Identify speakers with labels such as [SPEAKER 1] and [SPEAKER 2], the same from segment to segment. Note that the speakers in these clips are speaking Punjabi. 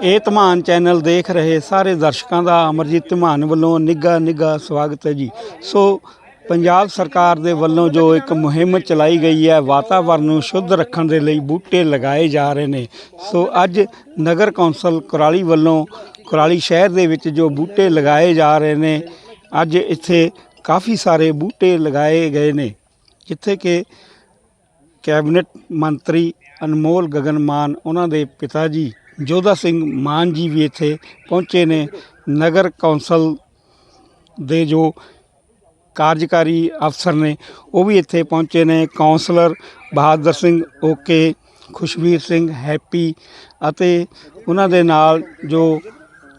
[SPEAKER 1] ਇਹ ਧਮਾਨ ਚੈਨਲ ਦੇਖ ਰਹੇ ਸਾਰੇ ਦਰਸ਼ਕਾਂ ਦਾ ਅਮਰਜੀਤ ਧਮਾਨ ਵੱਲੋਂ ਨਿੱਘਾ ਨਿੱਘਾ ਸਵਾਗਤ ਹੈ ਜੀ। ਸੋ ਪੰਜਾਬ ਸਰਕਾਰ ਦੇ ਵੱਲੋਂ ਜੋ ਇੱਕ ਮੁਹਿੰਮ ਚਲਾਈ ਗਈ ਹੈ, ਵਾਤਾਵਰਨ ਨੂੰ ਸ਼ੁੱਧ ਰੱਖਣ ਦੇ ਲਈ ਬੂਟੇ ਲਗਾਏ ਜਾ ਰਹੇ ਨੇ। ਸੋ ਅੱਜ ਨਗਰ ਕੌਂਸਲ ਕੁਰਾਲੀ ਵੱਲੋਂ ਕੁਰਾਲੀ ਸ਼ਹਿਰ ਦੇ ਵਿੱਚ ਜੋ ਬੂਟੇ ਲਗਾਏ ਜਾ ਰਹੇ ਨੇ, ਅੱਜ ਇੱਥੇ ਕਾਫੀ ਸਾਰੇ ਬੂਟੇ ਲਗਾਏ ਗਏ ਨੇ, ਜਿੱਥੇ ਕਿ ਕੈਬਨਿਟ ਮੰਤਰੀ ਅਨਮੋਲ ਗਗਨ ਮਾਨ ਉਹਨਾਂ ਦੇ ਪਿਤਾ ਜੀ ਜੋਧਾ ਸਿੰਘ ਮਾਨ ਜੀ ਵੀ ਇੱਥੇ ਪਹੁੰਚੇ ਨੇ ਨਗਰ ਕੌਂਸਲ ਦੇ ਜੋ ਕਾਰਜਕਾਰੀ ਅਫਸਰ ਨੇ, ਉਹ ਵੀ ਇੱਥੇ ਪਹੁੰਚੇ ਨੇ। Councillor Bahadur Singh okay Khushbir Singh happy ਅਤੇ ਉਹਨਾਂ ਦੇ ਨਾਲ ਜੋ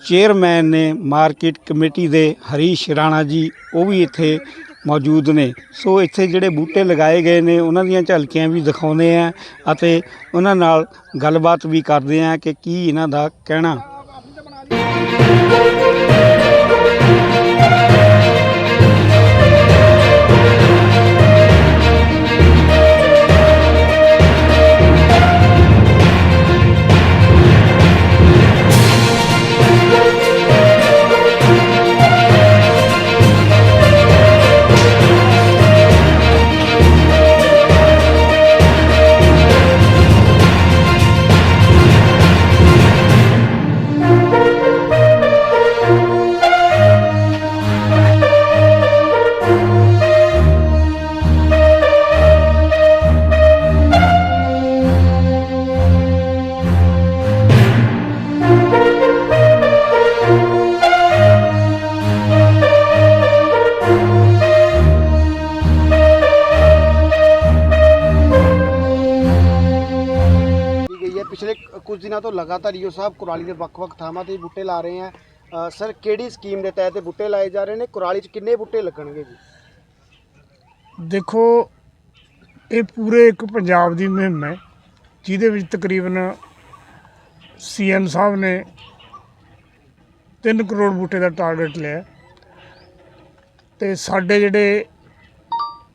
[SPEAKER 1] ਚੇਅਰਮੈਨ ਨੇ ਮਾਰਕੀਟ ਕਮੇਟੀ ਦੇ ਹਰੀਸ਼ ਰਾਣਾ ਜੀ, ਉਹ ਵੀ ਇੱਥੇ ਮੌਜੂਦ ਨੇ। ਸੋ ਇੱਥੇ ਜਿਹੜੇ ਬੂਟੇ ਲਗਾਏ ਗਏ ਨੇ, ਉਹਨਾਂ ਦੀਆਂ ਝਲਕੀਆਂ ਵੀ ਦਿਖਾਉਂਦੇ ਆ ਅਤੇ ਉਹਨਾਂ ਨਾਲ ਗੱਲਬਾਤ ਵੀ ਕਰਦੇ ਆ ਕਿ ਕੀ ਇਹਨਾਂ ਦਾ ਕਹਿਣਾ।
[SPEAKER 2] ਪਿਛਲੇ ਕੁਝ ਦਿਨਾਂ ਤੋਂ ਲਗਾਤਾਰ ਈਓ ਸਾਹਿਬ ਕੁਰਾਲੀ ਦੇ ਵੱਖ-ਵੱਖ ਥਾਵਾਂ ਤੇ ਬੂਟੇ ਲਾ ਰਹੇ ਆ ਸਰ ਕਿਹੜੀ ਸਕੀਮ ਦੇ ਤਹਿਤ ਇਹ ਬੂਟੇ ਲਾਏ ਜਾ ਰਹੇ ਨੇ ਕੁਰਾਲੀ 'ਚ ਕਿੰਨੇ ਬੂਟੇ ਲੱਗਣਗੇ ਜੀ
[SPEAKER 3] ਦੇਖੋ ਇਹ ਪੂਰੇ ਇੱਕ ਪੰਜਾਬ ਦੀ ਮੁਹਿੰਮ ਹੈ ਜਿਹਦੇ ਵਿੱਚ ਤਕਰੀਬਨ ਸੀਐਮ ਸਾਹਿਬ ਨੇ 3 ਕਰੋੜ ਬੂਟੇ ਦਾ ਟਾਰਗੇਟ ਲਿਆ ਹੈ। ਤੇ ਸਾਡੇ ਜਿਹੜੇ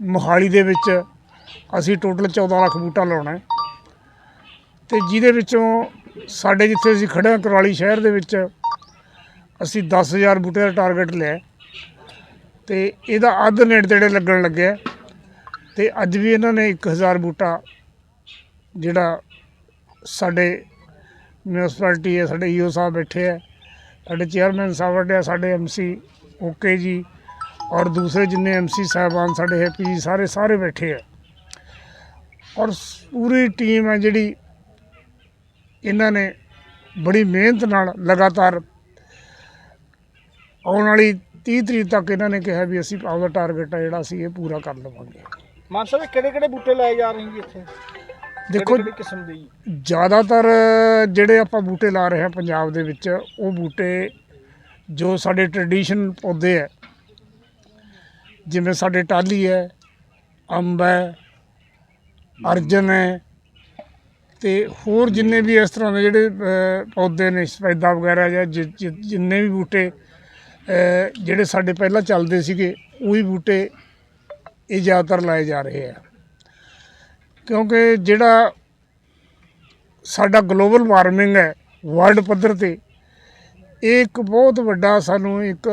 [SPEAKER 3] ਮੋਹਾਲੀ ਦੇ ਵਿੱਚ ਅਸੀਂ ਟੋਟਲ 14 ਲੱਖ ਬੂਟਾ ਲਾਉਣਾ ਹੈ ਤੇ ਜਿਹਦੇ ਵਿੱਚੋਂ ਸਾਡੇ ਜਿੱਥੇ ਅਸੀਂ ਖੜੇ ਹਾਂ ਕੁਰਾਲੀ ਸ਼ਹਿਰ ਦੇ ਵਿੱਚ, ਅਸੀਂ 10000 ਬੂਟੇ ਦਾ ਟਾਰਗੇਟ ਲਿਆ ਹੈ। ਤੇ ਇਹਦਾ ਅੱਧ ਨੇੜੇ ਤੇੜੇ ਲੱਗਣ ਲੱਗਿਆ ਤੇ ਅੱਜ ਵੀ ਇਹਨਾਂ ਨੇ 1000 ਬੂਟਾ ਜਿਹੜਾ ਸਾਡੇ ਮਿਊਨਿਸਪੈਲਿਟੀ ਹੈ, ਸਾਡੇ ਈਓ ਸਾਹਿਬ ਬੈਠੇ ਹੈ, ਸਾਡੇ ਚੇਅਰਮੈਨ ਸਾਹਿਬ ਬੈਠੇ ਆ ਸਾਡੇ ਐਮਸੀ ਓਕੇ ਜੀ ਔਰ ਦੂਸਰੇ ਜਿੰਨੇ ਐਮਸੀ ਸਾਹਿਬਾਨ ਸਾਡੇ ਹੈਪੀ ਜੀ, ਸਾਰੇ ਸਾਰੇ ਬੈਠੇ ਆ ਔਰ ਪੂਰੀ ਟੀਮ ਹੈ ਜਿਹੜੀ ਇਹਨਾਂ ਨੇ ਬੜੀ ਮਿਹਨਤ ਨਾਲ ਲਗਾਤਾਰ ਆਉਣ ਵਾਲੀ 30 ਤਰੀਕ ਤੱਕ ਇਹਨਾਂ ਨੇ ਕਿਹਾ ਵੀ ਅਸੀਂ ਆਪਦਾ ਟਾਰਗੇਟ ਹੈ ਜਿਹੜਾ ਅਸੀਂ ਇਹ ਪੂਰਾ ਕਰ ਲਵਾਂਗੇ।
[SPEAKER 2] ਮਾਨ ਸਾਹਿਬ ਕਿਹੜੇ-ਕਿਹੜੇ ਬੂਟੇ ਲਾਏ ਜਾ ਰਹੇ ਨੇ ਇੱਥੇ?
[SPEAKER 3] ਦੇਖੋ
[SPEAKER 2] ਕਿਸਮ ਦੇ ਜੀ?
[SPEAKER 3] ਜ਼ਿਆਦਾਤਰ ਜਿਹੜੇ ਆਪਾਂ ਬੂਟੇ ਲਾ ਰਹੇ ਹਾਂ ਪੰਜਾਬ ਦੇ ਵਿੱਚ ਉਹ ਬੂਟੇ ਜੋ ਸਾਡੇ ਟ੍ਰੈਡੀਸ਼ਨ ਪੌਦੇ ਹੈ ਜਿਵੇਂ ਸਾਡੇ ਟਾਲੀ ਹੈ ਅੰਬ ਹੈ ਅਰਜਨ ਹੈ ਤੇ ਹੋਰ ਜਿੰਨੇ ਵੀ ਇਸ ਤਰ੍ਹਾਂ ਦੇ ਜਿਹੜੇ ਪੌਦੇ ਨੇ, ਸਫੈਦਾ ਵਗੈਰਾ ਜਾਂ ਜਿ- ਜਿੰਨੇ ਵੀ ਬੂਟੇ ਜਿਹੜੇ ਸਾਡੇ ਪਹਿਲਾਂ ਚੱਲਦੇ ਸੀਗੇ, ਉਹੀ ਬੂਟੇ ਇਹ ਜ਼ਿਆਦਾਤਰ ਲਾਏ ਜਾ ਰਹੇ ਆ। ਕਿਉਂਕਿ ਜਿਹੜਾ ਸਾਡਾ ਗਲੋਬਲ ਵਾਰਮਿੰਗ ਹੈ, ਵਰਲਡ ਪੱਧਰ ਤੇ, ਇਹ ਇੱਕ ਬਹੁਤ ਵੱਡਾ ਸਾਨੂੰ ਇੱਕ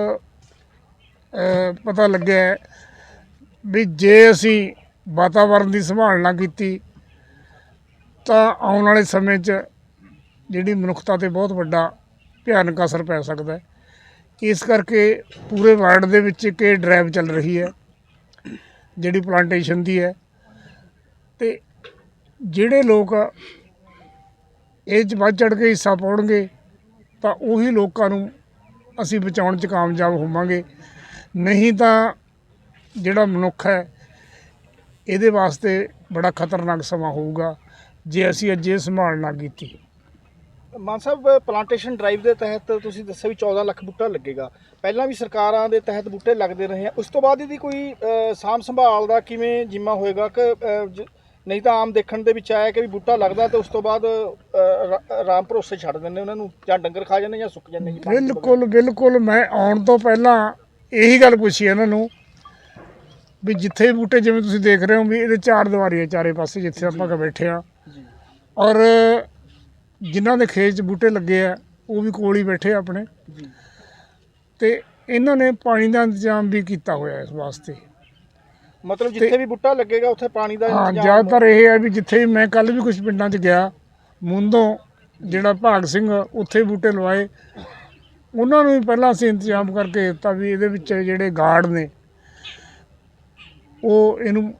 [SPEAKER 3] ਪਤਾ ਲੱਗਿਆ ਵੀ ਜੇ ਅਸੀਂ ਵਾਤਾਵਰਣ ਦੀ ਸੰਭਾਲ ਨਾ ਕੀਤੀ ਤਾਂ ਆਉਣ ਵਾਲੇ ਸਮੇਂ 'ਚ ਜਿਹੜੀ ਮਨੁੱਖਤਾ ਤੇ ਬਹੁਤ ਵੱਡਾ ਭਿਆਨਕ ਅਸਰ ਪੈ ਸਕਦਾ ਇਸ ਕਰਕੇ ਪੂਰੇ ਵਰਲਡ ਦੇ ਵਿੱਚ ਇੱਕ ਇਹ ਡਰਾਈਵ ਚੱਲ ਰਹੀ ਹੈ, ਜਿਹੜੀ ਪਲਾਂਟੇਸ਼ਨ ਦੀ ਹੈ। ਤੇ ਜਿਹੜੇ ਲੋਕ ਇਹ 'ਚ ਵੱਧ ਚੜ ਕੇ ਹਿੱਸਾ ਪਾਉਣਗੇ, ਤਾਂ ਉਹੀ ਲੋਕਾਂ ਨੂੰ ਅਸੀਂ ਬਚਾਉਣ 'ਚ ਕਾਮਯਾਬ ਹੋਵਾਂਗੇ। ਨਹੀਂ ਤਾਂ ਜਿਹੜਾ ਮਨੁੱਖ ਹੈ, ਇਹਦੇ ਵਾਸਤੇ ਬੜਾ ਖਤਰਨਾਕ ਸਮਾਂ ਹੋਊਗਾ। ਜੇ ਅਸੀਂ ਅੱਜ ਇਹ ਸੰਭਾਲ ਨਾ ਕੀਤੀ।
[SPEAKER 2] ਮਾਨ ਸਾਹਿਬ ਪਲਾਂਟੇਸ਼ਨ ਡਰਾਈਵ ਦੇ ਤਹਿਤ ਤੁਸੀਂ ਦੱਸਿਆ ਵੀ 14 ਲੱਖ ਬੂਟਾ ਲੱਗੇਗਾ। ਪਹਿਲਾਂ ਵੀ ਸਰਕਾਰਾਂ ਦੇ ਤਹਿਤ ਬੂਟੇ ਲੱਗਦੇ ਰਹੇ ਆ। ਉਸ ਤੋਂ ਬਾਅਦ ਇਹਦੀ ਕੋਈ ਸਾਂਭ ਸੰਭਾਲ ਦਾ ਕਿਵੇਂ ਜਿੰਮਾ ਹੋਏਗਾ? ਕਿ ਨਹੀਂ ਤਾਂ ਆਮ ਦੇਖਣ ਦੇ ਵਿੱਚ ਆਇਆ ਕਿ ਵੀ ਬੂਟਾ ਲੱਗਦਾ ਤੇ ਉਸ ਤੋਂ ਬਾਅਦ ਅ, ਰਾ- ਰਾਮ ਭਰੋਸੇ ਛੱਡ ਦਿੰਦੇ ਉਹਨਾਂ ਨੂੰ। ਜਾਂ ਡੰਗਰ ਖਾ ਜਾਂਦੇ ਜਾਂ ਸੁੱਕ ਜਾਂਦੇ
[SPEAKER 3] ਬਿਲਕੁਲ ਬਿਲਕੁਲ। ਮੈਂ ਆਉਣ ਤੋਂ ਪਹਿਲਾਂ ਇਹੀ ਗੱਲ ਪੁੱਛੀ ਇਹਨਾਂ ਨੂੰ ਵੀ ਜਿੱਥੇ ਬੂਟੇ ਜਿਵੇਂ ਤੁਸੀਂ ਦੇਖ ਰਹੇ ਹੋ ਵੀ ਇਹਦੇ ਚਾਰ ਦੀਵਾਰੀ ਹੈ ਚਾਰੇ ਪਾਸੇ ਜਿੱਥੇ ਆਪਾਂ ਬੈਠੇ ਆ ਔਰ ਜਿਨ੍ਹਾਂ ਦੇ ਖੇਤ 'ਚ ਬੂਟੇ ਲੱਗੇ ਆ ਉਹ ਵੀ ਕੋਲ ਹੀ ਬੈਠੇ ਆ ਆਪਣੇ। ਤੇ ਇਹਨਾਂ ਨੇ ਪਾਣੀ ਦਾ ਇੰਤਜ਼ਾਮ ਵੀ ਕੀਤਾ ਹੋਇਆ ਇਸ ਵਾਸਤੇ।
[SPEAKER 2] ਮਤਲਬ ਜਿੱਥੇ ਵੀ ਬੂਟਾ ਲੱਗੇਗਾ ਉੱਥੇ ਪਾਣੀ ਦਾ
[SPEAKER 3] ਹਾਂ ਜ਼ਿਆਦਾਤਰ ਇਹ ਹੈ ਵੀ ਜਿੱਥੇ ਮੈਂ ਕੱਲ ਵੀ ਕੁਝ ਪਿੰਡਾਂ 'ਚ ਗਿਆ ਮੁੰਦੋਂ ਜਿਹੜਾ ਭਾਗ ਸਿੰਘ ਉੱਥੇ ਬੂਟੇ ਲਵਾਏ। ਉਹਨਾਂ ਨੂੰ ਵੀ ਪਹਿਲਾਂ ਅਸੀਂ ਇੰਤਜ਼ਾਮ ਕਰਕੇ ਦਿੱਤਾ ਵੀ ਇਹਦੇ ਵਿੱਚ ਜਿਹੜੇ ਗਾਰਡ ਨੇ ਉਹ ਇਹਨੂੰ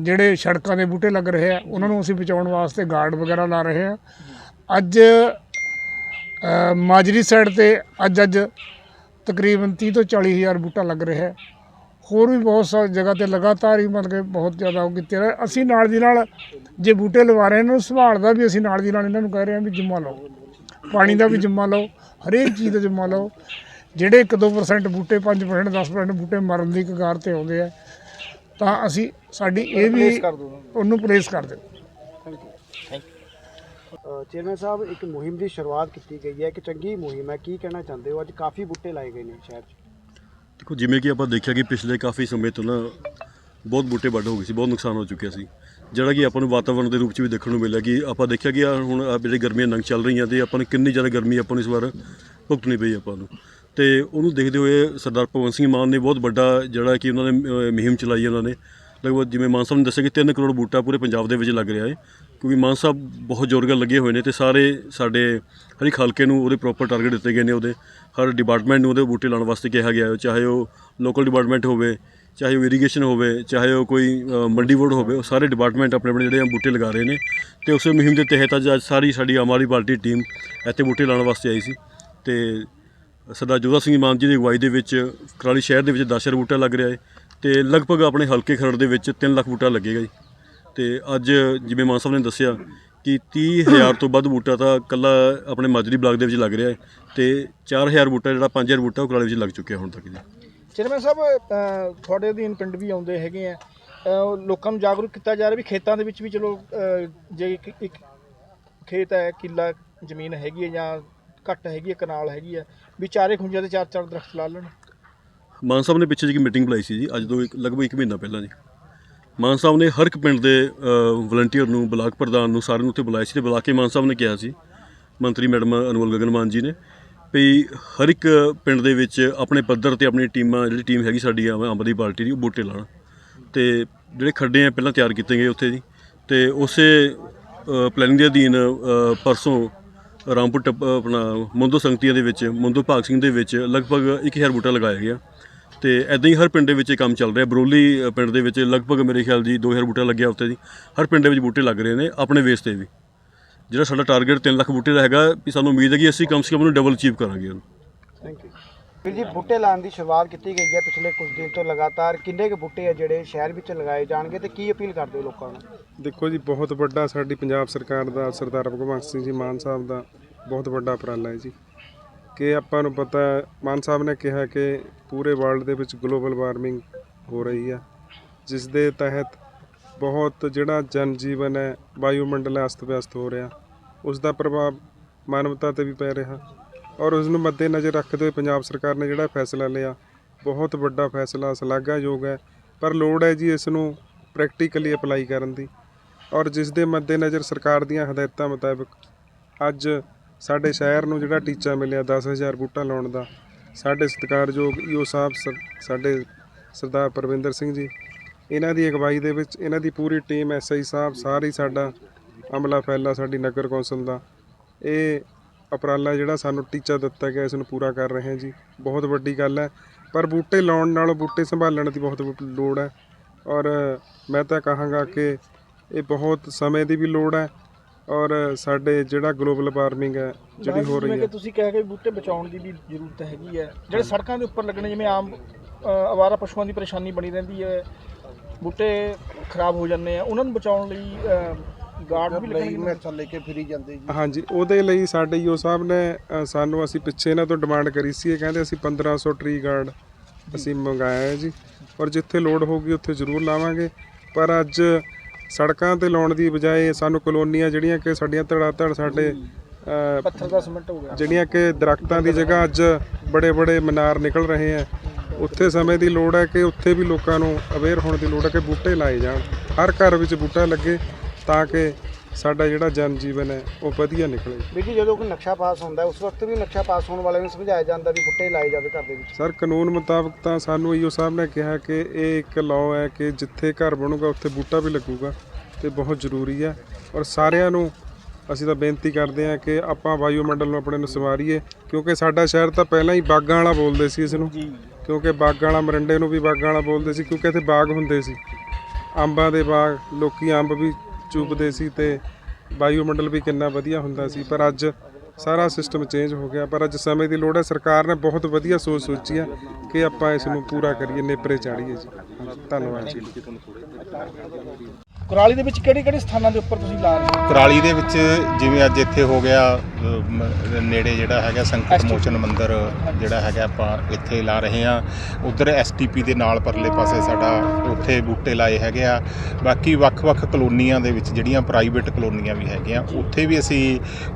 [SPEAKER 3] ਜਿਹੜੇ ਸੜਕਾਂ ਦੇ ਬੂਟੇ ਲੱਗ ਰਹੇ ਆ, ਉਹਨਾਂ ਨੂੰ ਅਸੀਂ ਬਚਾਉਣ ਵਾਸਤੇ ਗਾਰਡ ਵਗੈਰਾ ਲਾ ਰਹੇ ਆ। ਅੱਜ ਮਾਜਰੀ ਸਾਈਡ ਤੇ ਅੱਜ ਅੱਜ ਤਕਰੀਬਨ 30 ਤੋਂ 40 ਹਜ਼ਾਰ ਬੂਟਾ ਲੱਗ ਰਿਹਾ ਹੈ। ਹੋਰ ਵੀ ਬਹੁਤ ਸਾਰੀ ਜਗ੍ਹਾ ਤੇ ਲਗਾਤਾਰ ਹੀ ਮਤਲਬ ਕਿ ਬਹੁਤ ਜ਼ਿਆਦਾ ਉਹ ਕੀਤੇ ਰਹੇ। ਅਸੀਂ ਨਾਲ ਦੀ ਨਾਲ ਜੇ ਬੂਟੇ ਲਵਾ ਰਹੇ ਇਹਨਾਂ ਨੂੰ ਸੰਭਾਲ ਦਾ ਵੀ ਅਸੀਂ ਨਾਲ ਦੀ ਨਾਲ ਇਹਨਾਂ ਨੂੰ ਕਹਿ ਰਹੇ ਹਾਂ ਵੀ ਜਿੰਮਾ ਲਓ। ਪਾਣੀ ਦਾ ਵੀ ਜਿੰਮਾ ਲਓ, ਹਰੇਕ ਚੀਜ਼ ਦਾ ਜਿੰਮਾ ਲਓ। ਜਿਹੜੇ 1-2% ਬੂਟੇ 5% 10% ਬੂਟੇ ਮਰਨ ਦੀ ਕਗਾਰ ਤੇ ਆਉਂਦੇ ਆ। ਤਾਂ ਅਸੀਂ ਸਾਡੀ ਇਹ ਵੀ ਉਹਨੂੰ ਪ੍ਰੇਸ ਕਰ ਦਿਓ।
[SPEAKER 4] ਚੇਅਰਮੈਨ ਸਾਹਿਬ ਇੱਕ ਮੁਹਿੰਮ ਦੀ ਸ਼ੁਰੂਆਤ ਕੀਤੀ ਗਈ ਹੈ। ਇੱਕ ਚੰਗੀ ਮੁਹਿੰਮ ਹੈ। ਕੀ ਕਹਿਣਾ ਚਾਹੁੰਦੇ ਹੋ? ਅੱਜ ਕਾਫੀ ਬੂਟੇ ਲਾਏ ਗਏ ਨੇ ਸ਼ਹਿਰ 'ਚ।
[SPEAKER 5] ਦੇਖੋ ਜਿਵੇਂ ਕਿ ਆਪਾਂ ਦੇਖਿਆ ਕਿ ਪਿਛਲੇ ਕਾਫੀ ਸਮੇਂ ਤੋਂ ਨਾ ਬਹੁਤ ਬੂਟੇ ਵੱਢ ਹੋ ਗਏ ਸੀ ਬਹੁਤ ਨੁਕਸਾਨ ਹੋ ਚੁੱਕਿਆ ਸੀ। ਜਿਹੜਾ ਕਿ ਆਪਾਂ ਨੂੰ ਵਾਤਾਵਰਣ ਦੇ ਰੂਪ 'ਚ ਵੀ ਦੇਖਣ ਨੂੰ ਮਿਲਿਆ ਕਿ ਆਪਾਂ ਦੇਖਿਆ ਕਿ ਹੁਣ ਆਹ ਜਿਹੜੇ ਗਰਮੀਆਂ ਲੰਘ ਚੱਲ ਰਹੀਆਂ ਤੇ ਆਪਾਂ ਨੂੰ ਕਿੰਨੀ ਜ਼ਿਆਦਾ ਗਰਮੀ ਆਪਾਂ ਨੂੰ ਇਸ ਵਾਰ ਭੁਗਤਣੀ ਪਈ ਆਪਾਂ ਨੂੰ। ਤੇ ਉਹਨੂੰ ਦੇਖਦੇ ਹੋਏ ਸਰਦਾਰ ਭਗਵੰਤ ਸਿੰਘ ਮਾਨ ਨੇ ਬਹੁਤ ਵੱਡਾ ਜਿਹੜਾ ਕਿ ਉਹਨਾਂ ਨੇ ਮੁਹਿੰਮ ਚਲਾਈ ਉਹਨਾਂ ਨੇ। ਲਗਭਗ ਜਿਵੇਂ ਮਾਨ ਸਾਹਿਬ ਨੇ ਦੱਸਿਆ ਕਿ 3 ਕਰੋੜ ਬੂਟਾ ਪੂਰੇ ਪੰਜਾਬ ਦੇ ਵਿੱਚ ਲੱਗ ਰਿਹਾ ਹੈ ਕਿਉਂਕਿ ਮਾਨ ਸਾਹਿਬ ਬਹੁਤ ਜ਼ੋਰਗਰ ਲੱਗੇ ਹੋਏ ਨੇ ਤੇ ਸਾਰੇ ਸਾਡੇ ਹਰ ਇੱਕ ਹਲਕੇ ਨੂੰ ਉਹਦੇ ਪ੍ਰੋਪਰ ਟਾਰਗੇਟ ਦਿੱਤੇ ਗਏ ਨੇ ਉਹਦੇ। ਹਰ ਡਿਪਾਰਟਮੈਂਟ ਨੂੰ ਉਹਦੇ ਬੂਟੇ ਲਾਉਣ ਵਾਸਤੇ ਕਿਹਾ ਗਿਆ ਹੈ ਚਾਹੇ ਉਹ ਲੋਕਲ ਡਿਪਾਰਟਮੈਂਟ ਹੋਵੇ ਚਾਹੇ ਉਹ ਇਰੀਗੇਸ਼ਨ ਹੋਵੇ ਚਾਹੇ ਉਹ ਕੋਈ ਅ, ਮੰਡੀ ਬੋਰਡ ਹੋਵੇ ਉਹ ਸਾਰੇ ਡਿਪਾਰਟਮੈਂਟ ਆਪਣੇ ਆਪਣੇ ਜਿਹੜੇ ਆ ਬੂਟੇ ਲਗਾ ਰਹੇ ਨੇ। ਤੇ ਉਸੇ ਮੁਹਿੰਮ ਦੇ ਤਹਿਤ ਅੱਜ ਅੱਜ ਸਾਰੀ ਸਾਡੀ ਆਮ ਆਦਮੀ ਪਾਰਟੀ ਟੀਮ ਇੱਥੇ ਬੂਟੇ ਲਾਉਣ ਵਾਸਤੇ ਆਈ ਸੀ। ਤੇ ਸਰਦਾਰ ਜੋਧਾ ਸਿੰਘ ਮਾਨ ਜੀ ਦੀ ਅਗਵਾਈ ਦੇ ਵਿੱਚ ਕਰਾਲੀ ਸ਼ਹਿਰ ਦੇ ਵਿੱਚ 10000 ਬੂਟਾ ਲੱਗ ਰਿਹਾ ਹੈ ਤੇ ਲਗਭਗ ਆਪਣੇ ਹਲਕੇ ਖਰੜ ਦੇ ਵਿੱਚ 3 ਲੱਖ ਬੂਟਾ ਲੱਗੇਗਾ ਜੀ। ਤੇ ਅੱਜ ਜਿਵੇਂ ਮਾਨ ਸਾਹਿਬ ਨੇ ਦੱਸਿਆ ਕਿ 30000 ਤੋਂ ਵੱਧ ਬੂਟਾ ਤਾਂ ਕੱਲਾ ਆਪਣੇ ਮਾਜਰੀ ਬਲਾਕ ਦੇ ਵਿੱਚ ਲੱਗ ਰਿਹਾ ਹੈ ਤੇ 4000 ਬੂਟਾ ਜਿਹੜਾ 5000 ਬੂਟਾ ਉਹ ਕਰਾਲੀ ਵਿੱਚ ਲੱਗ ਚੁੱਕਿਆ ਹੁਣ ਤੱਕ ਜੀ।
[SPEAKER 2] ਚੇਅਰਮੈਨ ਸਾਹਿਬ ਤੁਹਾਡੇ ਅਧੀਨ ਪਿੰਡ ਵੀ ਆਉਂਦੇ ਹੈਗੇ ਆ। ਲੋਕਾਂ ਨੂੰ ਜਾਗਰੂਕ ਕੀਤਾ ਜਾ ਰਿਹਾ ਵੀ ਖੇਤਾਂ ਦੇ ਵਿੱਚ ਵੀ ਚਲੋ ਜੇ ਇੱਕ ਖੇਤ ਹੈ, ਕਿੱਲਾ ਜ਼ਮੀਨ ਹੈਗੀ ਹੈ ਜਾਂ ਘੱਟ ਹੈਗੀ ਹੈ ਕਨਾਲ ਹੈਗੀ ਹੈ। ਵੀ ਚਾਰੇ ਖੁੰਝਾਂ ਤੇ ਚਾਰ ਚਾਰ ਦਰਖਤ ਲਾ ਲੈਣ।
[SPEAKER 5] ਮਾਨ ਸਾਹਿਬ ਨੇ ਪਿੱਛੇ ਜਿਹੀ ਮੀਟਿੰਗ ਬੁਲਾਈ ਸੀ ਜੀ ਅੱਜ ਤੋਂ ਇੱਕ ਲਗਭਗ ਇੱਕ ਮਹੀਨਾ ਪਹਿਲਾਂ ਜੀ। ਮਾਨ ਸਾਹਿਬ ਨੇ ਹਰ ਇੱਕ ਪਿੰਡ ਦੇ ਵਲੰਟੀਅਰ ਨੂੰ ਬਲਾਕ ਪ੍ਰਧਾਨ ਨੂੰ ਸਾਰਿਆਂ ਨੂੰ ਉੱਥੇ ਬੁਲਾਇਆ ਸੀ ਤੇ ਬੁਲਾ ਕੇ ਮਾਨ ਸਾਹਿਬ ਨੇ ਕਿਹਾ ਸੀ। ਮੰਤਰੀ ਮੈਡਮ ਅਨਮੋਲ ਗਗਨ ਮਾਨ ਜੀ ਨੇ ਵੀ ਹਰ ਇੱਕ ਪਿੰਡ ਦੇ ਵਿੱਚ ਆਪਣੇ ਪੱਧਰ ਤੇ ਆਪਣੀ ਟੀਮਾਂ ਜਿਹੜੀ ਟੀਮ ਹੈਗੀ ਸਾਡੀ ਆਮ ਆਮ ਆਦਮੀ ਪਾਰਟੀ ਦੀ ਉਹ ਬੂਟੇ ਲਾਉਣ। ਤੇ ਜਿਹੜੇ ਖੱਡੇ ਆ ਪਹਿਲਾਂ ਤਿਆਰ ਕੀਤੇ ਗਏ ਉੱਥੇ ਜੀ। ਤੇ ਉਸੇ ਪਲੈਨਿੰਗ ਦੇ ਅਧੀਨ ਅ, ਪਰਸੋਂ ਰਾਮਪੁਰ ਟੱਪ ਆਪਣਾ ਮੁੰਦੋ ਸੰਗਤੀਆਂ ਦੇ ਵਿੱਚ ਮੁੰਦੋ ਭਾਗ ਸਿੰਘ ਦੇ ਵਿੱਚ ਲਗਭਗ 1000 ਬੂਟਾ ਲਗਾਇਆ ਗਿਆ। ਤੇ ਐਦਾਂ ਹੀ ਹਰ ਪਿੰਡ ਦੇ ਵਿੱਚ ਇਹ ਕੰਮ ਚੱਲ ਰਿਹਾ। ਬਰੋਲੀ ਅ, ਪਿੰਡ ਦੇ ਵਿੱਚ ਲਗਭਗ ਮੇਰੇ ਖਿਆਲ ਜੀ 2000 ਬੂਟਾ ਲੱਗਿਆ ਉੱਥੇ ਜੀ। ਹਰ ਪਿੰਡ ਦੇ ਵਿੱਚ ਬੂਟੇ ਲੱਗ ਰਹੇ ਨੇ ਆਪਣੇ ਵੇਸ ਤੇ ਵੀ। ਜਿਹੜਾ ਸਾਡਾ ਟਾਰਗੇਟ 3 ਲੱਖ ਬੂਟੇ ਦਾ ਹੈਗਾ ਵੀ ਸਾਨੂੰ ਉਮੀਦ ਹੈ ਕਿ ਅਸੀਂ ਕਮ ਸੇ ਕਮ ਉਹਨੂੰ ਡਬਲ ਅਚੀਵ ਕਰਾਂਗੇ ਉਹਨੂੰ।
[SPEAKER 4] ਥੈਂਕ ਯੂ ਵੀਰ ਜੀ ਬੂਟੇ ਲਾਉਣ ਦੀ ਸ਼ੁਰੂਆਤ ਕੀਤੀ ਗਈ ਹੈ ਪਿਛਲੇ ਕੁਝ ਦਿਨ ਤੋਂ ਲਗਾਤਾਰ। ਕਿੰਨੇ ਕੁ ਬੂਟੇ ਆ ਜਿਹੜੇ ਸ਼ਹਿਰ ਵਿੱਚ ਲਗਾਏ ਜਾਣਗੇ ਤੇ ਕੀ ਅਪੀਲ ਕਰਦੇ ਹੋ ਲੋਕਾਂ ਨੂੰ?
[SPEAKER 6] ਦੇਖੋ ਜੀ, ਬਹੁਤ ਵੱਡਾ ਸਾਡੀ ਪੰਜਾਬ ਸਰਕਾਰ ਦਾ, ਸਰਦਾਰ ਭਗਵੰਤ ਸਿੰਘ ਜੀ ਮਾਨ ਸਾਹਿਬ ਦਾ ਬਹੁਤ ਵੱਡਾ ਉਪਰਾਲਾ ਹੈ ਜੀ। ਕਿ ਆਪਾਂ ਨੂੰ ਪਤਾ ਮਾਨ ਸਾਹਿਬ ਨੇ ਕਿਹਾ ਕਿ ਪੂਰੇ ਵਰਲਡ ਦੇ ਵਿੱਚ ਗਲੋਬਲ ਵਾਰਮਿੰਗ ਹੋ ਰਹੀ ਆ ਜਿਸ ਦੇ ਤਹਿਤ ਬਹੁਤ ਜਿਹੜਾ ਜਨ ਜੀਵਨ ਹੈ, ਵਾਯੂਮੰਡਲ ਅਸਤ ਵਿਅਸਤ ਹੋ ਰਿਹਾ ਉਸ ਦਾ ਪ੍ਰਭਾਵ ਮਾਨਵਤਾ ਤੇ ਵੀ ਪੈ ਰਿਹਾ। ਔਰ ਉਸ ਨੂੰ ਮੱਦੇਨਜ਼ਰ ਰੱਖਦੇ ਹੋਏ ਪੰਜਾਬ ਸਰਕਾਰ ਨੇ ਜਿਹੜਾ ਫੈਸਲਾ ਲਿਆ, ਬਹੁਤ ਵੱਡਾ ਫੈਸਲਾ, ਸ਼ਲਾਘਾਯੋਗ ਹੈ। ਪਰ ਲੋੜ ਹੈ ਜੀ ਇਸ ਨੂੰ ਪ੍ਰੈਕਟੀਕਲੀ ਅਪਲਾਈ ਕਰਨ ਦੀ ਔਰ ਜਿਸ ਦੇ ਮੱਦੇਨਜ਼ਰ ਸਰਕਾਰ ਦੀਆਂ ਹਦਾਇਤਾਂ ਮੁਤਾਬਕ ਅੱਜ ਸਾਡੇ ਸ਼ਹਿਰ ਨੂੰ ਜਿਹੜਾ ਟੀਚਾ ਮਿਲਿਆ 10000 ਬੂਟਾ ਲਾਉਣ ਦਾ, ਸਾਡੇ ਸਤਿਕਾਰਯੋਗ ਈਓ ਸਾਹਿਬ ਸਰ- ਸਾਡੇ ਸਰਦਾਰ ਪਰਵਿੰਦਰ ਸਿੰਘ ਜੀ, ਇਹਨਾਂ ਦੀ ਅਗਵਾਈ ਦੇ ਵਿੱਚ ਇਹਨਾਂ ਦੀ ਪੂਰੀ ਟੀਮ ਐਸਆਈ ਸਾਹਿਬ, ਸਾਰੀ ਸਾਡਾ ਅਮਲਾ ਫੈਲਾ ਸਾਡੀ ਨਗਰ ਕੌਂਸਲ ਦਾ। ਇਹ ਉਪਰਾਲਾ ਜਿਹੜਾ ਸਾਨੂੰ ਟੀਚਾ ਦਿੱਤਾ ਗਿਆ ਇਸ ਨੂੰ ਪੂਰਾ ਕਰ ਰਹੇ ਹਾਂ ਜੀ। ਬਹੁਤ ਵੱਡੀ ਗੱਲ ਹੈ। ਪਰ ਬੂਟੇ ਲਾਉਣ ਨਾਲੋਂ ਬੂਟੇ ਸੰਭਾਲਣ ਦੀ ਬਹੁਤ ਲੋੜ ਹੈ। ਔਰ ਮੈਂ ਤਾਂ ਕਹਾਂਗਾ ਕਿ ਇਹ ਬਹੁਤ ਸਮੇਂ ਦੀ ਵੀ ਲੋੜ ਹੈ। ਔਰ ਸਾਡੇ ਜਿਹੜਾ ਗਲੋਬਲ ਵਾਰਮਿੰਗ ਹੈ ਜਿਹੜੀ ਹੋ ਰਹੀ
[SPEAKER 2] ਜਿਵੇਂ
[SPEAKER 6] ਹੈ।
[SPEAKER 2] ਕਿ ਤੁਸੀਂ ਕਹਿ ਕੇ ਬੂਟੇ ਬਚਾਉਣ ਦੀ ਵੀ ਜ਼ਰੂਰਤ ਹੈਗੀ ਹੈ। ਜਿਹੜੇ ਸੜਕਾਂ ਦੇ ਉੱਪਰ ਲੱਗਣੇ ਜਿਵੇਂ ਆਮ ਅਵਾਰਾ ਪਸ਼ੂਆਂ ਦੀ ਪਰੇਸ਼ਾਨੀ ਬਣੀ ਰਹਿੰਦੀ ਹੈ ਬੂਟੇ ਖਰਾਬ ਹੋ ਜਾਂਦੇ ਆ ਉਹਨਾਂ ਨੂੰ ਬਚਾਉਣ ਲਈ ਗਾਰਡ ਵੀ ਲੱਗਣਗੇ
[SPEAKER 4] ਲੈ ਕੇ ਫਿਰੀ ਜਾਂਦੇ ਜੀ।
[SPEAKER 6] ਹਾਂਜੀ ਉਹਦੇ ਲਈ ਸਾਡੇ ਈਓ ਸਾਹਿਬ ਨੇ ਅ, ਸਾਨੂੰ ਅਸੀਂ ਪਿੱਛੇ ਇਹਨਾਂ ਤੋਂ ਡਿਮਾਂਡ ਕਰੀ ਸੀ ਇਹ ਕਹਿੰਦੇ ਅਸੀਂ 1500 ਟਰੀ ਗਾਰਡ ਅਸੀਂ ਮੰਗਾਇਆ ਹੈ ਜੀ। ਔਰ ਜਿੱਥੇ ਲੋੜ ਹੋਊਗੀ ਉੱਥੇ ਜ਼ਰੂਰ ਲਾਵਾਂਗੇ। ਪਰ ਅੱਜ ਸੜਕਾਂ ਤੇ ਲਾਉਣ ਦੀ ਬਜਾਏ ਸਾਨੂੰ ਕਲੋਨੀਆਂ ਜਿਹੜੀਆਂ ਕਿ ਸਾਡੀਆਂ ਧੜਾ ਧੜ ਸਾਡੇ ਅ,
[SPEAKER 2] ਪੱਥਰ ਦਾ ਸੀਮੈਂਟ ਹੋ ਗਿਆ।
[SPEAKER 6] ਜਿਹੜੀਆਂ ਕਿ ਦਰਖਤਾਂ ਦੀ ਜਗ੍ਹਾ ਅੱਜ ਬੜੇ ਬੜੇ ਮਨਾਰ ਨਿਕਲ ਰਹੇ ਹੈ ਉੱਥੇ ਸਮੇਂ ਦੀ ਲੋੜ ਹੈ ਕਿ ਉੱਥੇ ਵੀ ਲੋਕਾਂ ਨੂੰ ਅਵੇਅਰ ਹੋਣ ਦੀ ਲੋੜ ਹੈ ਕਿ ਬੂਟੇ ਲਾਏ ਜਾਣ। ਹਰ ਘਰ ਵਿੱਚ ਬੂਟਾ ਲੱਗੇ। ਤਾਂ ਕਿ ਸਾਡਾ ਜਿਹੜਾ ਜਨ ਜੀਵਨ ਹੈ ਉਹ ਵਧੀਆ ਨਿਕਲੇ।
[SPEAKER 4] ਵੀਰ ਜੀ ਜਦੋਂ ਕੋਈ ਨਕਸ਼ਾ ਪਾਸ ਹੁੰਦਾ ਉਸ ਵਕਤ ਵੀ ਨਕਸ਼ਾ ਪਾਸ ਹੋਣ ਵਾਲਿਆਂ ਨੂੰ ਸਮਝਾਇਆ ਜਾਂਦਾ ਵੀ ਬੂਟੇ ਲਾਏ ਜਾਵੇ ਘਰ ਦੇ ਵਿੱਚ।
[SPEAKER 6] ਸਰ ਕਾਨੂੰਨ ਮੁਤਾਬਕ ਤਾਂ ਸਾਨੂੰ ਈਓ ਸਾਹਿਬ ਨੇ ਕਿਹਾ ਕਿ ਇਹ ਇੱਕ ਲਾਅ ਹੈ ਕਿ ਜਿੱਥੇ ਘਰ ਬਣੂਗਾ ਉੱਥੇ ਬੂਟਾ ਵੀ ਲੱਗੂਗਾ ਤੇ ਬਹੁਤ ਜ਼ਰੂਰੀ ਹੈ। ਔਰ ਸਾਰਿਆਂ ਨੂੰ ਅਸੀਂ ਤਾਂ ਬੇਨਤੀ ਕਰਦੇ ਹਾਂ ਕਿ ਆਪਾਂ ਵਾਯੂਮੰਡਲ ਨੂੰ ਆਪਣੇ ਨੂੰ ਸਵਾਰੀਏ ਕਿਉਂਕਿ ਸਾਡਾ ਸ਼ਹਿਰ ਤਾਂ ਪਹਿਲਾਂ ਹੀ ਬਾਗਾਂ ਵਾਲਾ ਬੋਲਦੇ ਸੀ ਇਸ ਨੂੰ। ਕਿਉਂਕਿ ਬਾਗਾਂ ਵਾਲਾ ਮਰੰਡੇ ਨੂੰ ਵੀ ਬਾਗਾਂ ਵਾਲਾ ਬੋਲਦੇ ਸੀ ਕਿਉਂਕਿ ਇੱਥੇ ਬਾਗ ਹੁੰਦੇ ਸੀ। ਅੰਬਾਂ ਦੇ ਬਾਗ ਲੋਕੀ ਅੰਬ ਵੀ ਚੂਪਦੇ ਸੀ ਤੇ ਵਾਯੂਮੰਡਲ ਵੀ ਕਿੰਨਾ ਵਧੀਆ ਹੁੰਦਾ ਸੀ, ਪਰ ਅੱਜ ਸਾਰਾ ਸਿਸਟਮ ਚੇਂਜ ਹੋ ਗਿਆ, ਪਰ ਅੱਜ ਸਮੇਂ ਦੀ ਲੋੜ ਹੈ, ਸਰਕਾਰ ਨੇ ਬਹੁਤ ਵਧੀਆ ਸੋਚ ਸੋਚੀ ਹੈ ਕਿ ਆਪਾਂ ਇਸ ਨੂੰ ਪੂਰਾ ਕਰੀਏ, ਨੇਪਰੇ ਚਾੜੀਏ ਜੀ। ਧੰਨਵਾਦ ਜੀ।
[SPEAKER 2] ਕੁਰਾਲੀ ਦੇ ਵਿੱਚ ਕਿਹੜੇ ਕਿਹੜੇ ਸਥਾਨਾਂ ਦੇ ਉੱਪਰ ਤੁਸੀਂ ਲਾ ਰਹੇ ਹੋ?
[SPEAKER 7] ਕੁਰਾਲੀ ਦੇ ਵਿੱਚ ਜਿਵੇਂ ਅੱਜ ਇੱਥੇ ਹੋ ਗਿਆ ਅ, ਮ- ਨੇੜੇ ਜਿਹੜਾ ਹੈਗਾ ਸੰਕਟ ਮੋਚਨ ਮੰਦਿਰ ਜਿਹੜਾ ਹੈਗਾ ਆਪਾਂ ਇੱਥੇ ਲਾ ਰਹੇ ਹਾਂ। ਉਧਰ ਐਸਟੀਪੀ ਦੇ ਨਾਲ ਪਰਲੇ ਪਾਸੇ ਸਾਡਾ ਉੱਥੇ ਬੂਟੇ ਲਾਏ ਹੈਗੇ ਆ। ਬਾਕੀ ਵੱਖ-ਵੱਖ ਕਲੋਨੀਆਂ ਦੇ ਵਿੱਚ ਜਿਹੜੀਆਂ ਪ੍ਰਾਈਵੇਟ ਕਲੋਨੀਆਂ ਵੀ ਹੈਗੀਆਂ ਉੱਥੇ ਵੀ ਅਸੀਂ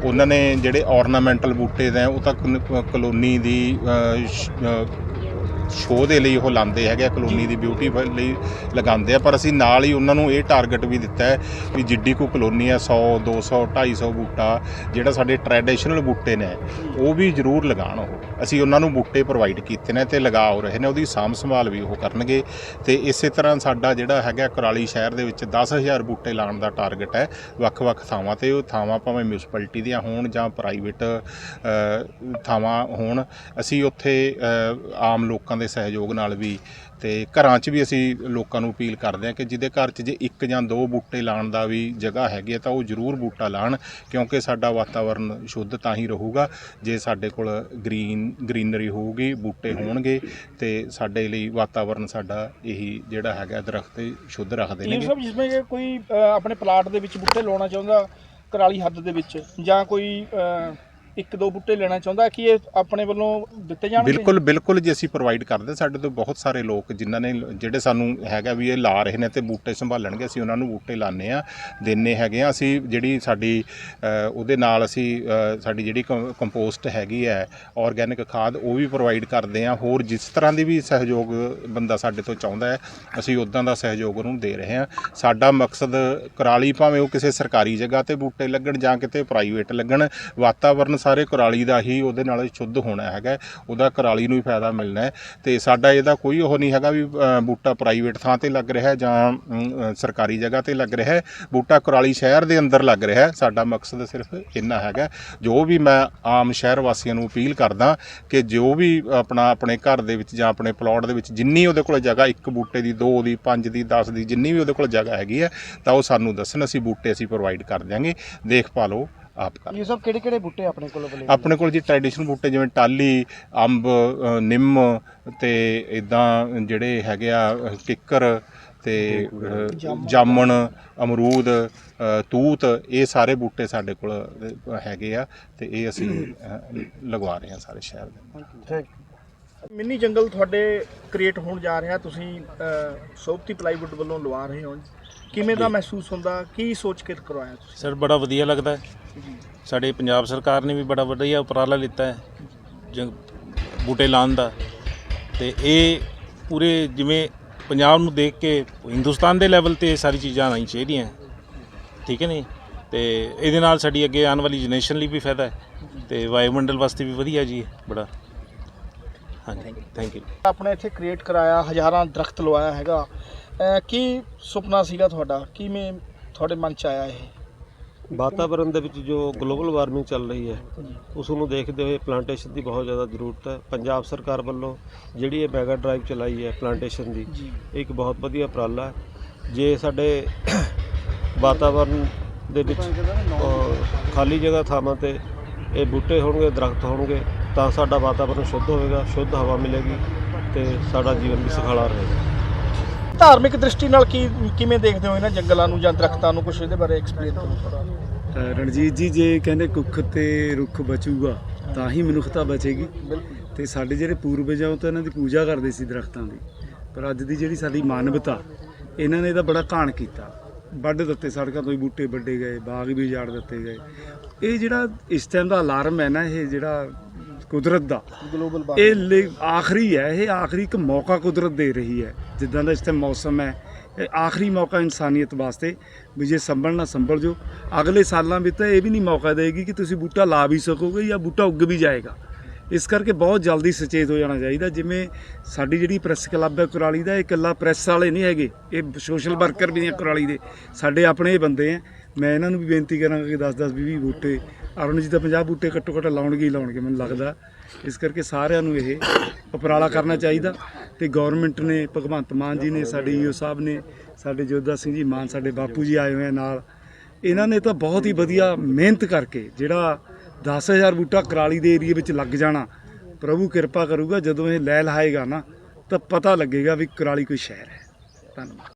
[SPEAKER 7] ਉਹਨਾਂ ਨੇ ਜਿਹੜੇ ornamental ਬੂਟੇ ਨੇ ਉਹ ਤਾਂ ਕਨ- ਕਲੋਨੀ ਦੀ ਅ, ਸ਼- ਅ, ਸ਼ੋਅ ਦੇ ਲਈ ਉਹ ਲਾਉਂਦੇ ਹੈਗੇ ਆ ਕਲੋਨੀ ਦੀ ਬਿਊਟੀ ਲਈ ਲਗਾਉਂਦੇ ਆ ਪਰ ਅਸੀਂ ਨਾਲ ਹੀ ਉਹਨਾਂ ਨੂੰ ਇਹ ਟਾਰਗੇਟ ਵੀ ਦਿੱਤਾ ਹੈ ਵੀ ਜਿੱਡੀ ਕੋ ਕਲੋਨੀ ਆ 100 200 250 ਬੂਟਾ ਜਿਹੜਾ ਸਾਡੇ ਟ੍ਰੈਡੀਸ਼ਨਲ ਬੂਟੇ ਨੇ ਉਹ ਵੀ ਜ਼ਰੂਰ ਲਗਾਉਣ ਉਹ। ਅਸੀਂ ਉਹਨਾਂ ਨੂੰ ਬੂਟੇ ਪ੍ਰੋਵਾਈਡ ਕੀਤੇ ਨੇ ਤੇ ਲਗਾ ਹੋ ਰਹੇ ਨੇ ਉਹਦੀ ਸਾਂਭ ਸੰਭਾਲ ਵੀ ਉਹ ਕਰਨਗੇ ਤੇ ਇਸੇ ਤਰ੍ਹਾਂ ਸਾਡਾ ਜਿਹੜਾ ਹੈਗਾ ਕੁਰਾਲੀ ਸ਼ਹਿਰ ਦੇ ਵਿੱਚ 10000 ਬੂਟੇ ਲਾਉਣ ਦਾ ਟਾਰਗੇਟ ਹੈ ਵੱਖ-ਵੱਖ ਥਾਵਾਂ ਤੇ ਉਹ ਥਾਵਾਂ ਭਾਵੇਂ ਮਿਊਨਿਸਪੈਲਿਟੀ ਦੀਆਂ ਹੋਣ ਜਾਂ ਪ੍ਰਾਈਵੇਟ ਥਾਵਾਂ ਹੋਣ ਅਸੀਂ ਉੱਥੇ ਅ, ਆਮ ਲੋਕਾਂ ਦੇ ਸਹਿਯੋਗ ਨਾਲ ਵੀ ਤੇ ਘਰਾਂ 'ਚ ਵੀ ਅਸੀਂ ਲੋਕਾਂ ਨੂੰ ਅਪੀਲ ਕਰਦੇ ਹਾਂ ਕਿ ਜਿਹਦੇ ਘਰ 'ਚ ਜੇ ਇੱਕ ਜਾਂ ਦੋ ਬੂਟੇ ਲਾਉਣ ਦਾ ਵੀ ਜਗ੍ਹਾ ਹੈਗੀ ਹੈ ਤਾਂ ਉਹ ਜ਼ਰੂਰ ਬੂਟਾ ਲਾਣ ਕਿਉਂਕਿ ਸਾਡਾ ਵਾਤਾਵਰਨ ਸ਼ੁੱਧ ਤਾਂ ਹੀ ਰਹੂਗਾ। ਜੇ ਸਾਡੇ ਕੋਲ ਗ੍ਰੀਨ ਗ੍ਰੀਨਰੀ ਹੋਊਗੀ ਬੂਟੇ ਹੋਣਗੇ ਤੇ ਸਾਡੇ ਲਈ ਵਾਤਾਵਰਨ ਸਾਡਾ ਇਹੀ ਜਿਹੜਾ ਹੈਗਾ ਦਰਖਤ ਸ਼ੁੱਧ ਰੱਖਦੇ ਨੇ
[SPEAKER 2] ਸਾਹਿਬ ਜਿਸमें ਕਿ ਕੋਈ ਅ, ਆਪਣੇ ਪਲਾਟ ਦੇ ਵਿੱਚ ਬੂਟੇ ਲਾਉਣਾ ਚਾਹੁੰਦਾ ਕੁਰਾਲੀ ਹੱਦ ਦੇ ਵਿੱਚ ਜਾਂ ਕੋਈ ਅ, ਇੱਕ ਦੋ ਬੂਟੇ ਲੈਣਾ ਚਾਹੁੰਦਾ ਕਿ ਇਹ ਆਪਣੇ ਵੱਲੋਂ ਦਿੱਤੇ ਜਾਣਗੇ?
[SPEAKER 7] ਬਿਲਕੁਲ ਬਿਲਕੁਲ ਜੀ ਅਸੀਂ ਪ੍ਰੋਵਾਈਡ ਕਰਦੇ ਸਾਡੇ ਤੋਂ ਬਹੁਤ ਸਾਰੇ ਲੋਕ ਜਿਨ੍ਹਾਂ ਨੇ ਜਿਹੜੇ ਸਾਨੂੰ ਹੈਗਾ ਵੀ ਇਹ ਲਾ ਰਹੇ ਨੇ ਤੇ ਬੂਟੇ ਸੰਭਾਲਣਗੇ ਅਸੀਂ ਉਹਨਾਂ ਨੂੰ ਬੂਟੇ ਲਾਣੇ ਆ ਦਿੰਨੇ ਹੈਗੇ ਆ ਅਸੀਂ ਜਿਹੜੀ ਸਾਡੀ ਅ, ਉਹਦੇ ਨਾਲ ਅਸੀਂ ਅ, ਸਾਡੀ ਜਿਹੜੀ ਕੰਪੋਸਟ ਹੈਗੀ ਹੈ ਆਰਗੈਨਿਕ ਖਾਦ ਉਹ ਵੀ ਪ੍ਰੋਵਾਈਡ ਕਰਦੇ ਆ ਹੋਰ ਜਿਸ ਤਰ੍ਹਾਂ ਦੀ ਵੀ ਸਹਿਯੋਗ ਬੰਦਾ ਸਾਡੇ ਤੋਂ ਚਾਹੁੰਦਾ ਹੈ ਅਸੀਂ ਉਦਾਂ ਦਾ ਸਹਿਯੋਗ ਉਹਨੂੰ ਦੇ ਰਹੇ ਹਾਂ। ਸਾਡਾ ਮਕਸਦ ਕਰਾਲੀ ਭਾਵੇਂ ਉਹ ਕਿਸੇ ਸਰਕਾਰੀ ਜਗ੍ਹਾ ਤੇ ਬੂਟੇ ਲੱਗਣ ਜਾਂ ਕਿਤੇ ਪ੍ਰਾਈਵੇਟ ਲੱਗਣ ਵਾਤਾਵਰਨ ਸਾਰੇ ਕੁਰਾਲੀ ਦਾ ਹੀ ਉਹਦੇ ਨਾਲ ਸ਼ੁੱਧ ਹੋਣਾ ਹੈਗਾ, ਉਹਦਾ ਕੁਰਾਲੀ ਨੂੰ ਹੀ ਫਾਇਦਾ ਮਿਲਣਾ ਹੈ। ਤੇ ਸਾਡਾ ਇਹਦਾ ਕੋਈ ਉਹ ਨਹੀਂ ਹੈਗਾ ਵੀ ਬੂਟਾ ਪ੍ਰਾਈਵੇਟ ਥਾਂ ਤੇ ਲੱਗ ਰਿਹਾ ਜਾਂ ਸਰਕਾਰੀ ਜਗ੍ਹਾ ਤੇ ਲੱਗ ਰਿਹਾ ਬੂਟਾ ਕੁਰਾਲੀ ਸ਼ਹਿਰ ਦੇ ਅੰਦਰ ਲੱਗ ਰਿਹਾ ਸਾਡਾ ਮਕਸਦ ਸਿਰਫ ਇੰਨਾ ਹੈਗਾ। ਜੋ ਵੀ ਮੈਂ ਆਮ ਸ਼ਹਿਰ ਵਾਸੀਆਂ ਨੂੰ ਅਪੀਲ ਕਰਦਾ ਕਿ ਜੋ ਵੀ ਆਪਣਾ, ਆਪਣੇ ਘਰ ਦੇ ਵਿੱਚ ਜਾਂ ਆਪਣੇ ਪਲਾਟ ਦੇ ਵਿੱਚ ਜਿੰਨੀ ਉਹਦੇ ਕੋਲ ਜਗ੍ਹਾ, ਇੱਕ ਬੂਟੇ ਦੀ, ਦੋ ਦੀ, ਪੰਜ ਦੀ 10 ਦੀ, ਜਿੰਨੀ ਵੀ ਉਹਦੇ ਕੋਲ ਜਗ੍ਹਾ ਹੈਗੀ ਹੈ, ਤਾਂ ਉਹ ਸਾਨੂੰ ਦੱਸਣ, ਅਸੀਂ ਬੂਟੇ ਅਸੀਂ ਪ੍ਰੋਵਾਈਡ ਕਰ ਦਿਆਂਗੇ। ਦੇਖਭਾਲ ਉਹ ਆਪ ਕਰ
[SPEAKER 4] ਇਹ ਸਭ ਕਿਹੜੇ ਕਿਹੜੇ ਬੂਟੇ ਆਪਣੇ ਕੋਲ available
[SPEAKER 7] ਆਪਣੇ ਕੋਲ ਜੀ ਟ੍ਰੈਡੀਸ਼ਨਲ ਬੂਟੇ ਜਿਵੇਂ ਟਾਲੀ ਅੰਬ ਅ, ਨਿੰਮ ਤੇ ਇਦਾਂ ਜਿਹੜੇ ਹੈਗੇ ਆ ਅ, ਕਿੱਕਰ ਤੇ ਅ, ਜਾਮਣ ਅਮਰੂਦ ਅ, ਤੂਤ ਇਹ ਸਾਰੇ ਬੂਟੇ ਸਾਡੇ ਕੋਲ ਅ, ਹੈਗੇ ਆ ਤੇ ਇਹ ਅਸੀਂ ਅ, ਲਗਵਾ ਰਹੇ ਹਾਂ ਸਾਰੇ ਸ਼ਹਿਰ ਦੇ
[SPEAKER 4] ਥੈਂਕ
[SPEAKER 2] ਮਿੰਨੀ ਜੰਗਲ ਤੁਹਾਡੇ ਕ੍ਰੀਏਟ ਹੋਣ ਜਾ ਰਿਹਾ ਤੁਸੀਂ ਅ, ਸੋਭਤੀ ਪਲਾਈਵੁੱਡ ਵੱਲੋਂ ਲਵਾ ਰਹੇ ਹੋ। ਕਿਵੇਂ ਦਾ ਮਹਿਸੂਸ ਹੁੰਦਾ? ਕੀ ਸੋਚ ਕੇ ਕਰਵਾਇਆ ਤੁਸੀਂ?
[SPEAKER 8] ਸਰ ਬੜਾ ਵਧੀਆ ਲੱਗਦਾ ਹੈ। ਸਾਡੇ ਪੰਜਾਬ ਸਰਕਾਰ ਨੇ ਵੀ ਬੜਾ ਵਧੀਆ ਉਪਰਾਲਾ ਲਿੱਤਾ ਹੈ ਜੰਗ ਬੂਟੇ ਲਾਉਣ ਦਾ। ਤੇ ਇਹ ਪੂਰੇ ਜਿਵੇਂ ਪੰਜਾਬ ਨੂੰ ਦੇਖ ਕੇ ਹਿੰਦੁਸਤਾਨ ਦੇ ਲੈਵਲ ਤੇ ਇਹ ਸਾਰੀ ਚੀਜ਼ਾਂ ਆਉਣੀ ਚਾਹੀਦੀਆਂ ਠੀਕ ਹੈ ਨਹੀਂ? ਤੇ ਇਹਦੇ ਨਾਲ ਸਾਡੀ ਅੱਗੇ ਆਉਣ ਵਾਲੀ ਜਨਰੇਸ਼ਨ ਲਈ ਵੀ ਫਾਇਦਾ ਹੈ। ਤੇ ਵਾਯੂਮੰਡਲ ਵਾਸਤੇ ਵੀ ਵਧੀਆ ਜੀ, ਬੜਾ। ਹਾਂਜੀ ਥੈਂਕ ਯੂ
[SPEAKER 2] ਆਪਣੇ ਇੱਥੇ ਕ੍ਰੀਏਟ ਕਰਾਇਆ, ਹਜ਼ਾਰਾਂ ਦਰਖਤ ਲਵਾਇਆ ਹੈਗਾ। ਕੀ ਸੁਪਨਾ ਸੀਗਾ ਤੁਹਾਡਾ? ਕਿਵੇਂ ਤੁਹਾਡੇ ਮਨ ਚ ਆਇਆ ਇਹ?
[SPEAKER 9] ਵਾਤਾਵਰਣ ਦੇ ਵਿੱਚ ਜੋ ਗਲੋਬਲ ਵਾਰਮਿੰਗ ਚੱਲ ਰਹੀ ਹੈ ਉਸ ਨੂੰ ਦੇਖਦੇ ਹੋਏ ਪਲਾਂਟੇਸ਼ਨ ਦੀ ਬਹੁਤ ਜ਼ਿਆਦਾ ਜ਼ਰੂਰਤ ਹੈ। ਪੰਜਾਬ ਸਰਕਾਰ ਵੱਲੋਂ ਜਿਹੜੀ ਇਹ ਮੈਗਾ ਡਰਾਈਵ ਚਲਾਈ ਹੈ ਪਲਾਂਟੇਸ਼ਨ ਦੀ ਇੱਕ ਬਹੁਤ ਵਧੀਆ ਉਪਰਾਲਾ ਹੈ। ਜੇ ਸਾਡੇ ਵਾਤਾਵਰਣ ਦੇ ਵਿੱਚ ਖਾਲੀ ਜਗ੍ਹਾ ਥਾਵਾਂ ਤੇ ਇਹ ਬੂਟੇ ਹੋਣਗੇ ਦਰਖਤ ਹੋਣਗੇ ਤਾਂ ਸਾਡਾ ਵਾਤਾਵਰਣ ਸ਼ੁੱਧ ਹੋਵੇਗਾ ਸ਼ੁੱਧ ਹਵਾ ਮਿਲੇਗੀ ਤੇ ਸਾਡਾ ਜੀਵਨ ਵੀ ਸੁਖਾਲਾ ਰਹੇਗਾ।
[SPEAKER 2] ਧਾਰਮਿਕ ਦ੍ਰਿਸ਼ਟੀ ਨਾਲ ਕੀ ਕਿਵੇਂ ਦੇਖਦੇ ਹੋ ਇਹਨਾਂ ਜੰਗਲਾਂ ਨੂੰ ਜਾਂ ਦਰਖਤਾਂ ਨੂੰ ਕੁਝ ਇਹਦੇ ਬਾਰੇ ਐਕਸਪਲੇਨ ਕਰੋ ਥੋੜਾ
[SPEAKER 10] ਰਣਜੀਤ ਜੀ ਜੇ ਕਹਿੰਦੇ ਕੁੱਖ ਤੇ ਰੁੱਖ ਬਚੂਗਾ ਤਾਂ ਹੀ ਮਨੁੱਖਤਾ ਬਚੇਗੀ। ਤੇ ਸਾਡੇ ਜਿਹੜੇ ਪੂਰਵਜ ਆ ਉਹ ਤਾਂ ਇਹਨਾਂ ਦੀ ਪੂਜਾ ਕਰਦੇ ਸੀ ਦਰਖਤਾਂ ਦੀ। ਪਰ ਅੱਜ ਦੀ ਜਿਹੜੀ ਸਾਡੀ ਮਾਨਵਤਾ ਇਹਨਾਂ ਨੇ ਇਹਦਾ ਬੜਾ ਘਾਣ ਕੀਤਾ। ਵੱਢ ਦਿੱਤੇ ਸੜਕਾਂ ਤੋਂ ਹੀ ਬੂਟੇ ਵੱਡੇ ਗਏ ਬਾਗ ਵੀ ਉਜਾੜ ਦਿੱਤੇ ਗਏ। ਇਹ ਜਿਹੜਾ ਇਸ ਟਾਈਮ ਦਾ ਅਲਾਰਮ ਹੈ ਨਾ ਇਹ ਜਿਹੜਾ ਕੁਦਰਤ ਦਾ ਇਹ ਆਖਰੀ ਹੈ ਇਹ ਆਖਰੀ ਇੱਕ ਮੌਕਾ ਕੁਦਰਤ ਦੇ ਰਹੀ ਹੈ। ਜਿੱਦਾਂ ਦਾ ਇਸ ਟਾਈਮ ਮੌਸਮ ਹੈ ਆਖਰੀ ਮੌਕਾ ਇਨਸਾਨੀਅਤ ਵਾਸਤੇ ਵੀ ਜੇ ਸੰਭਲ ਨਾ ਸੰਭਲ ਜੋ। ਅਗਲੇ ਸਾਲਾਂ ਵਿੱਚ ਤਾਂ ਇਹ ਵੀ ਨਹੀਂ ਮੌਕਾ ਦੇਗੀ ਕਿ ਤੁਸੀਂ ਬੂਟਾ ਲਾ ਵੀ ਸਕੋਗੇ ਜਾਂ ਬੂਟਾ ਉੱਗ ਵੀ ਜਾਏਗਾ। ਇਸ ਕਰਕੇ ਬਹੁਤ ਜਲਦੀ ਸੁਚੇਤ ਹੋ ਜਾਣਾ ਚਾਹੀਦਾ। ਜਿਵੇਂ ਸਾਡੀ ਜਿਹੜੀ ਪ੍ਰੈਸ ਕਲੱਬ ਹੈ ਕੁਰਾਲੀ ਦਾ, ਇਹ ਇਕੱਲਾ ਪ੍ਰੈਸ ਵਾਲੇ ਨਹੀਂ ਹੈਗੇ। ਇਹ ਸੋਸ਼ਲ ਵਰਕਰ ਵੀ ਨੇ ਕੁਰਾਲੀ ਦੇ। ਸਾਡੇ ਆਪਣੇ ਇਹ ਬੰਦੇ ਆ। ਮੈਂ ਇਹਨਾਂ ਨੂੰ ਵੀ ਬੇਨਤੀ ਕਰਾਂਗਾ ਕਿ 10-10 20 ਬੂਟੇ। ਅਰੁਣ ਜੀ ਤਾਂ 50 ਬੂਟੇ ਘੱਟੋ ਘੱਟ ਲਾਉਣਗੇ ਹੀ ਲਾਉਣਗੇ, ਮੈਨੂੰ ਲੱਗਦਾ। ਇਸ ਕਰਕੇ ਸਾਰਿਆਂ ਨੂੰ ਇਹ ਉਪਰਾਲਾ ਕਰਨਾ ਚਾਹੀਦਾ ਤੇ ਗਵਰਨਮੈਂਟ ਨੇ, ਭਗਵੰਤ ਮਾਨ ਜੀ ਨੇ, ਸਾਡੇ ਈਓ ਸਾਹਿਬ ਨੇ, ਸਾਡੇ ਜੋਧਾ ਸਿੰਘ ਜੀ ਮਾਨ, ਸਾਡੇ ਬਾਪੂ ਜੀ ਆਏ ਹੋਏ ਆ ਨਾਲ। ਇਹਨਾਂ ਨੇ ਤਾਂ ਬਹੁਤ ਹੀ ਵਧੀਆ ਮਿਹਨਤ ਕਰਕੇ ਜਿਹੜਾ 10000 ਬੂਟਾ ਕਰਾਲੀ ਦੇ ਏਰੀਏ ਵਿੱਚ ਲੱਗ ਜਾਣਾ, ਪ੍ਰਭੂ ਕਿਰਪਾ ਕਰੂਗਾ ਜਦੋਂ ਇਹ ਲੈ ਲਹਾਏਗਾ ਨਾ, ਤਾਂ ਪਤਾ ਲੱਗੇਗਾ ਵੀ ਕਰਾਲੀ ਕੋਈ ਸ਼ਹਿਰ ਹੈ। ਧੰਨਵਾਦ।